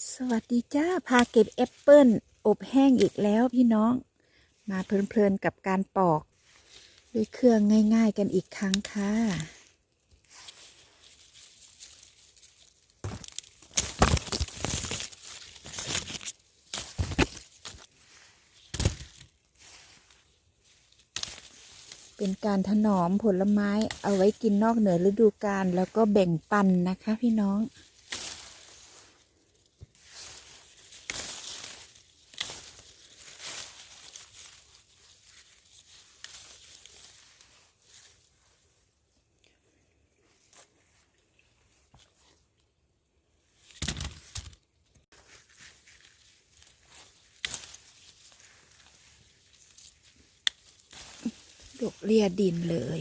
สวัสดีจ้า พาเก็บแอปเปิลอบแห้งอีกแล้วพี่น้อง มาเพลินๆกับการปอก ด้วยเครื่องง่ายๆกันอีกครั้งค่ะ เป็นการถนอมผลไม้เอาไว้กินนอกเหนือฤดูกาลแล้วก็แบ่งปันนะคะพี่น้อง ดกเลียดินเลย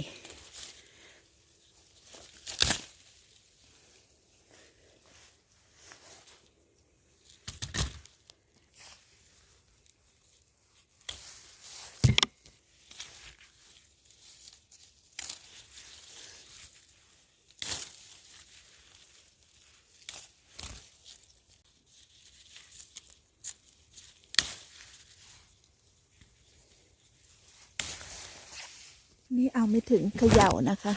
นี่เอาไม่ถึงเขย่านะคะ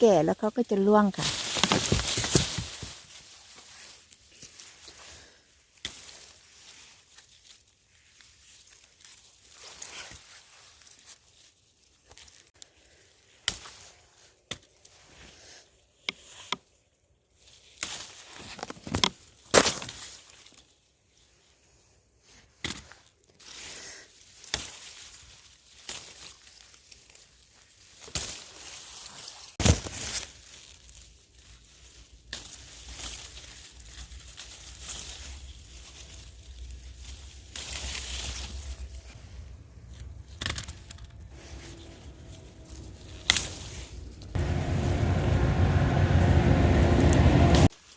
แก่แล้วเขาก็จะล่วงค่ะ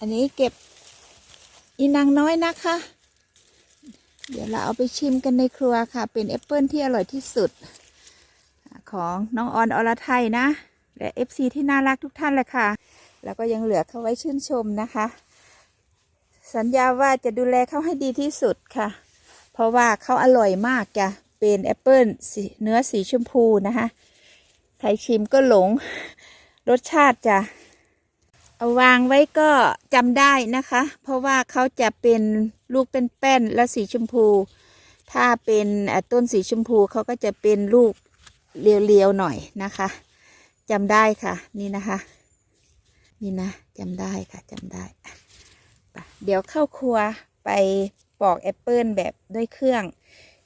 อันนี้เก็บอีนางน้อยนะคะ เดี๋ยวเราเอาไปชิมกันในครัวค่ะ เป็นแอปเปิลที่อร่อยที่สุด ของน้องออนอรไทยนะ และเอฟซีที่น่ารักทุกท่านเลยค่ะ แล้วก็ยังเหลือเขาไว้ชื่นชมนะคะ สัญญาว่าจะดูแลเขาให้ดีที่สุดค่ะ เพราะว่าเขาอร่อยมากจ้ะ เป็นแอปเปิลเนื้อสีชมพูนะคะ ใครชิมก็หลงรสชาติจ้ะ เอาวางไว้ก็จำได้นะคะ เพราะว่าเขาจะเป็นลูกเป็นแป้นและสีชมพู ถ้าเป็นต้นสีชมพูเขาก็จะเป็นลูกเรียวๆหน่อยนะคะจำได้ค่ะ นี่นะคะ นี่นะจำได้ค่ะจำได้ เดี๋ยวเข้าครัวไปปอกแอปเปิลแบบด้วยเครื่อง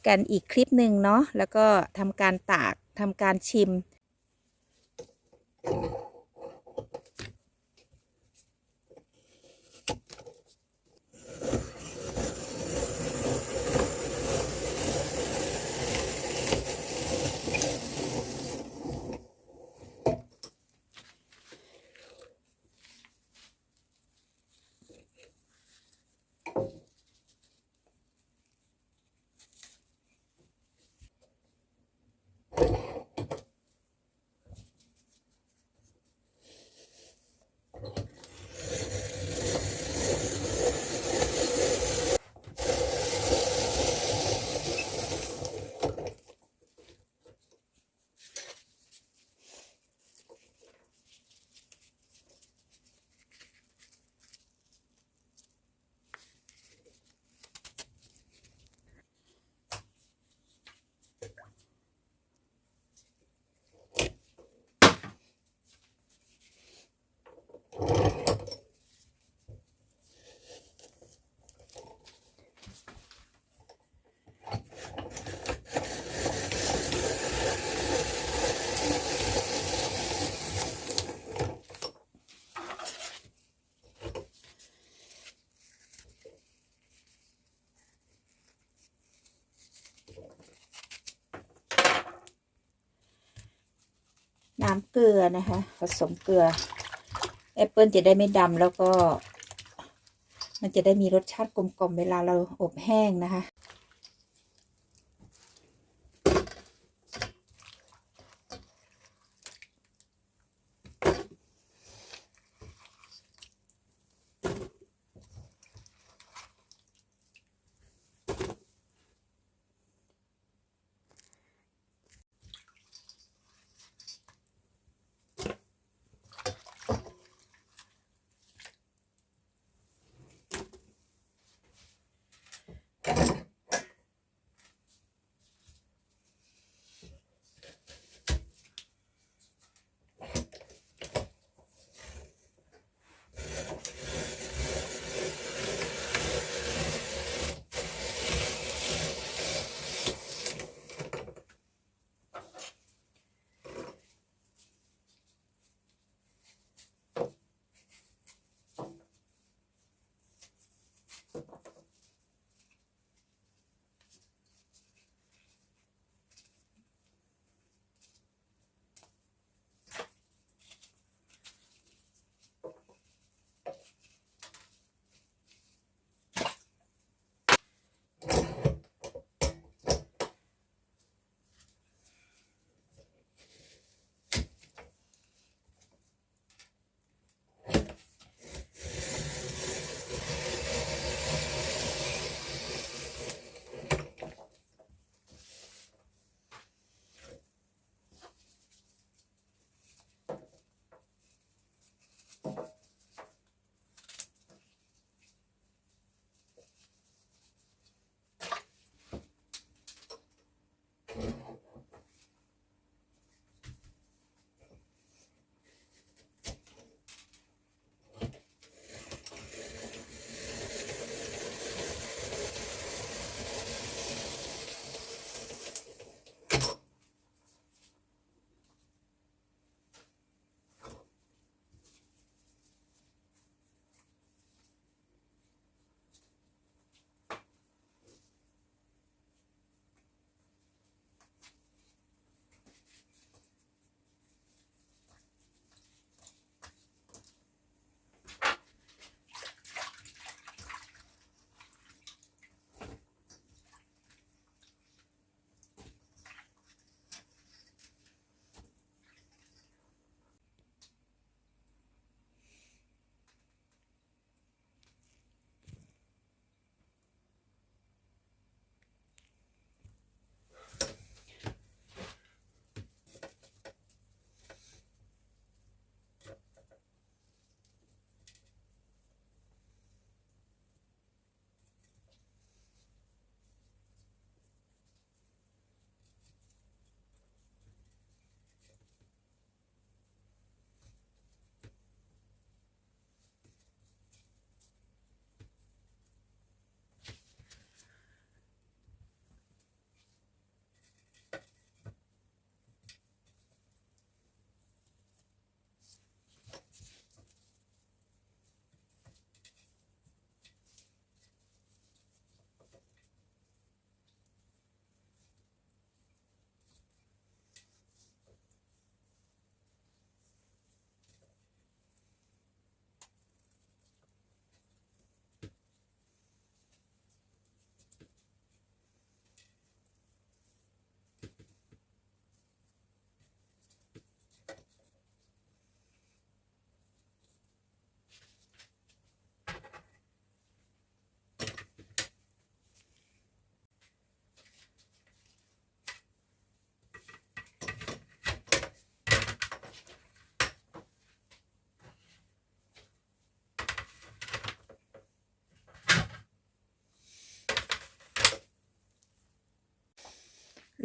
กันอีกคลิปหนึ่งเนาะแล้วก็ทำการตากทำการชิมน้ำเก ลือนะคะ ผสมเกลือแอปเปิลจะได้ไม่ดำแล้วก็ มันจะได้มีรสชาติกลมๆเวลาเราอบแห้งนะคะ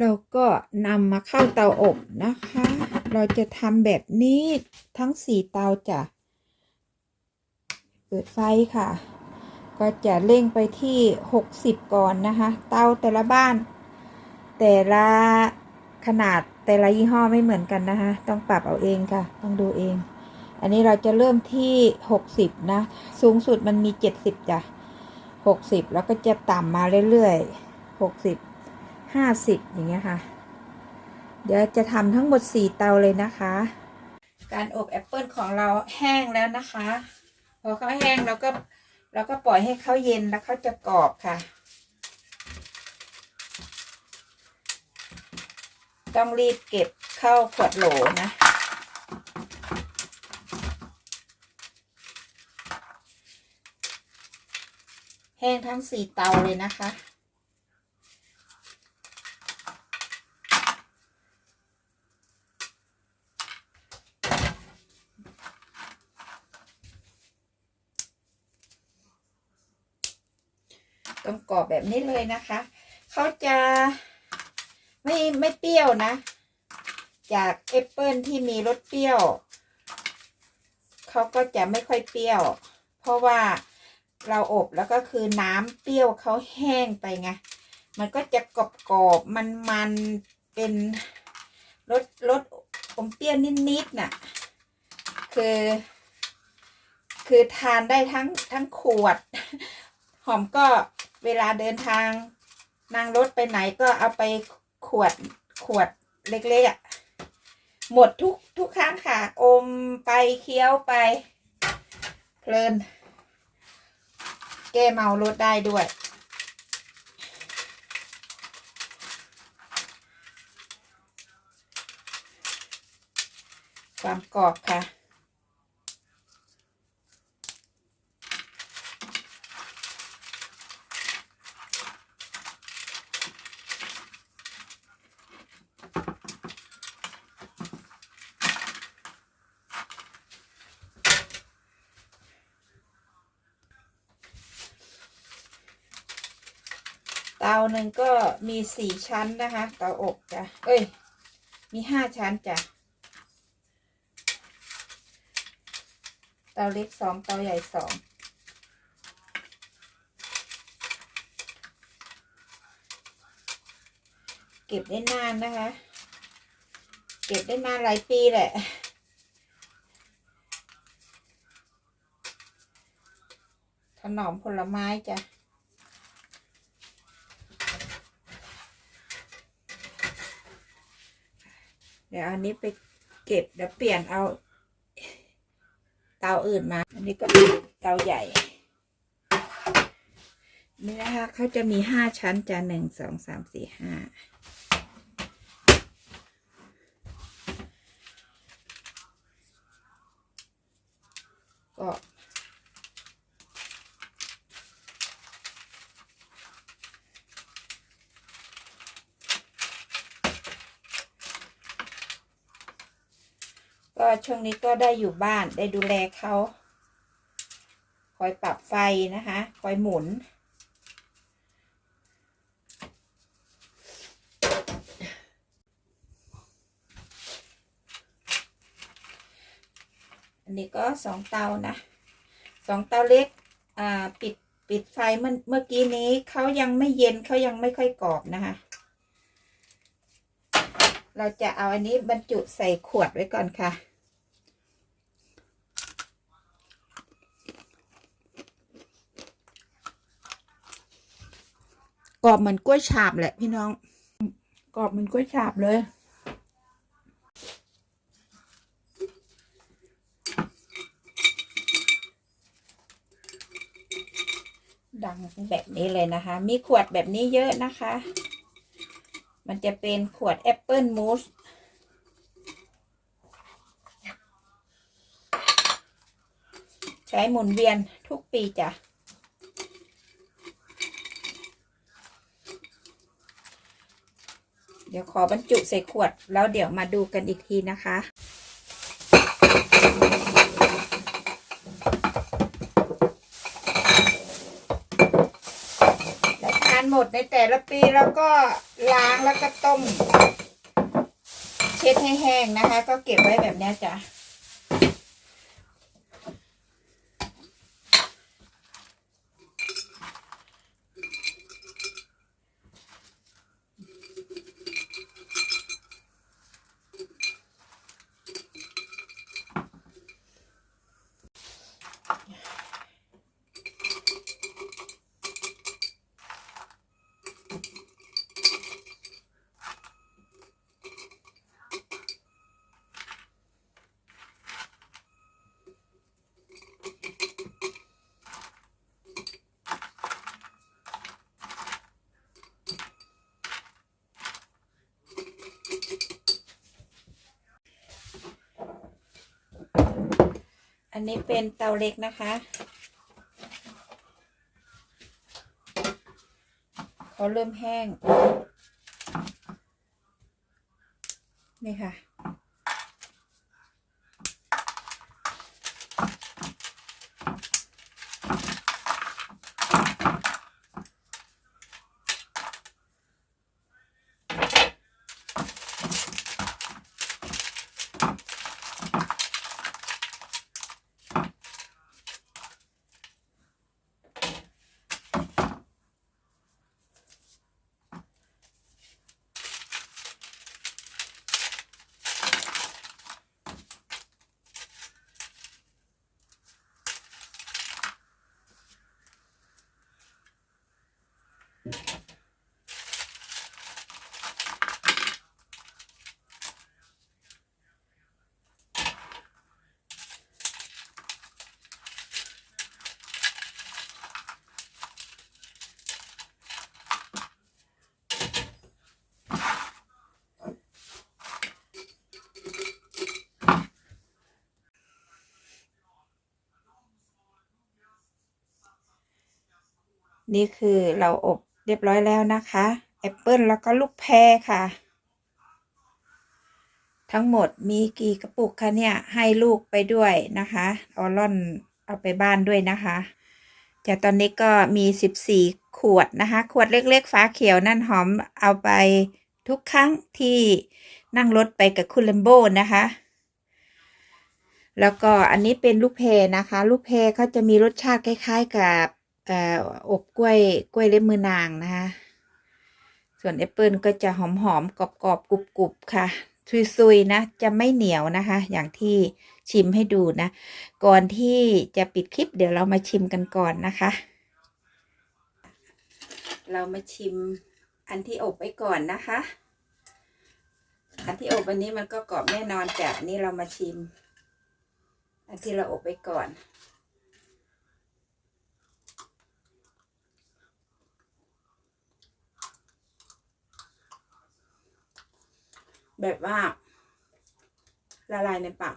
เราก็นำมาเข้าเตาอบนะคะ เราจะทำแบบนี้ทั้งสี่เตาจ้ะ เปิดไฟค่ะ ก็จะเร่งไปที่ 60 ก่อนนะคะ เตาแต่ละบ้าน แต่ละขนาดแต่ละยี่ห้อไม่เหมือนกันนะคะ ต้องปรับเอาเองค่ะ ต้องดูเอง อันนี้เราจะเริ่มที่ 60 นะ สูงสุดมันมี 70 จ้ะ 60 แล้วก็จะต่ำมาเรื่อยๆ 60 50อย่างเงี้ยค่ะ เดี๋ยวจะทำทั้งหมด4เตาเลยนะคะ การอบแอปเปิลของเราแห้งแล้วนะคะ พอเขาแห้งเราก็เราก็ปล่อยให้เขาเย็นแล้วเขาจะกรอบค่ะ ต้องรีบเก็บเข้าขวดโหลนะแห้งทั้งสี่เตาเลยนะคะ ต้องกรอบ แบบนี้เลยนะคะเขาจะไม่ไม่เปรี้ยวนะ จากแอปเปิลที่มีรสเปรี้ยวเขาก็จะไม่ค่อยเปรี้ยว เพราะว่าเราอบแล้วก็คือน้ำเปรี้ยวเขาแห้งไปไงมันก็จะกรอบกรอบมันมันเป็นรสรสอมเปรี้ยวนิดๆน่ะคือ คือทานได้ทั้งทั้งขวด หอมก็ เวลาเดินทางนั่งรถไปไหนก็เอาไปขวดขวดเล็กๆอะหมดทุกทุกครั้งค่ะ อมไปเคี้ยวไป เพลิน แก้เมารถได้ด้วย ความกรอบค่ะ ก็มีสี่ชั้นนะคะเตาอบจ้ะเอ้ย มีห้าชั้นจ้ะเตาเล็กสองเตาใหญ่สองเก็บได้นานนะคะ เก็บได้นานหลายปีแหละถนอมผลไม้จ้ะ ดี๋ยวอันนี้ไปเก็บเดี๋ยวเปลี่ยนเอา เตาอื่นมา อันนี้ก็เตาใหญ่ นี่นะคะเขาจะมีห้าชั้นจะหนึ่งสองสามสี่ห้าก็ ก็ช่วงนี้ก็ได้อยู่บ้านได้ดูแลเขาคอยปรับไฟนะคะ คอยหมุน อันนี้ก็สองเตานะสองเตาเล็กอ่าปิดปิดไฟเมื่อเมื่อกี้นี้เขายังไม่เย็นเขายังไม่ค่อยกรอบนะคะ เราจะเอาอันนี้บรรจุใส่ขวดไว้ก่อนค่ะ กรอบเหมือนกล้วยฉาบแหละพี่น้อง กรอบเหมือนกล้วยฉาบเลย ดังแบบนี้เลยนะคะ มีขวดแบบนี้เยอะนะคะ มันจะเป็นขวดแอปเปิลมูสใช้หมุนเวียนทุกปีจ้ะ ดี๋ยวขอบรรจุใส่ขวด แล้วเดี๋ยวมาดูกันอีกทีนะคะ และทานหมดในแต่ละปีแล้วก็ล้างแล้วก็ต้ม เช็ดให้แห้งนะคะ ก็เก็บไว้แบบนี้จ้ะ นนี้เป็นเตาเล็กนะคะ เขาเริ่มแห้ง นี่ค่ะ นี่คือเราอบเรียบร้อยแล้วนะคะแอปเปิลแล้วก็ลูกแพรค่ะ ทั้งหมดมีกี่กระปุกคะเนี่ยให้ลูกไปด้วยนะคะเอาล่อนเอาไปบ้านด้วยนะคะจากตอนนี้ก็มีสิบสี่ขวดนะคะ ขวดเล็กๆฟ้าเขียวนั่นหอมเอาไปทุกครั้งที่นั่งรถไปกับคุณเลมโบนะคะ แล้วก็อันนี้เป็นลูกเพนะคะ ลูกเพเขาจะมีรสชาติคล้ายๆกับ อบกล้วยกล้วยเล็บมือนางนะคะ ส่วนแอปเปิลก็จะหอมๆกรอบๆกรุบๆค่ะ ซุยๆนะ จะไม่เหนียวนะคะ อย่างที่ชิมให้ดูนะ ก่อนที่จะปิดคลิปเดี๋ยวเรามาชิมกันก่อนนะคะ เรามาชิมอันที่อบไว้ก่อนนะคะ อันที่อบวันนี้มันก็กรอบแน่นอนแต่อันนี้เรามาชิม อันที่เราอบไว้ก่อน แบบว่า ละลายในปาก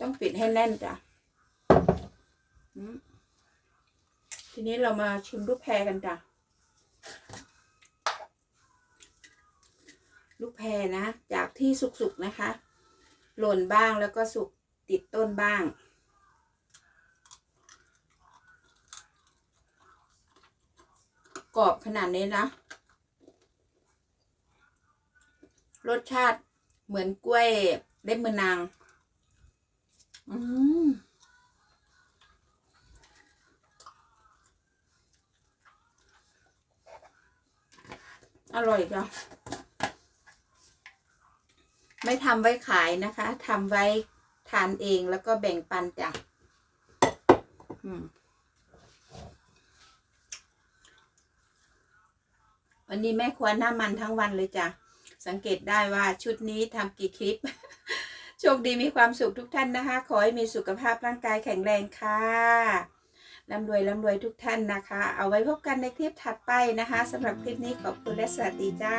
ต้องปิดให้แน่นจ้ะทีนี้เรามาชิมลูกแพรกันจ้ะ ลูก แพรนะ จากที่สุกๆนะคะ หล่นบ้างแล้วก็สุกติดต้นบ้าง กรอบขนาดนี้นะ รสชาติเหมือนกล้วยเล็บมือนาง อืมอร่อยจ้ะ ไม่ทำไว้ขายนะคะทำไว้ทานเองแล้วก็แบ่งปันจ้ะวันนี้แม่ครัวหน้ามันทั้งวันเลยจ้ะ สังเกตได้ว่าชุดนี้ทำกี่คลิป โชคดีมีความสุขทุกท่านนะคะ ขอให้มีสุขภาพร่างกายแข็งแรงค่ะร่ำรวยร่ำรวยทุกท่านนะคะ เอาไว้พบกันในคลิปถัดไปนะคะสำหรับคลิปนี้ขอบคุณและสวัสดีจ้า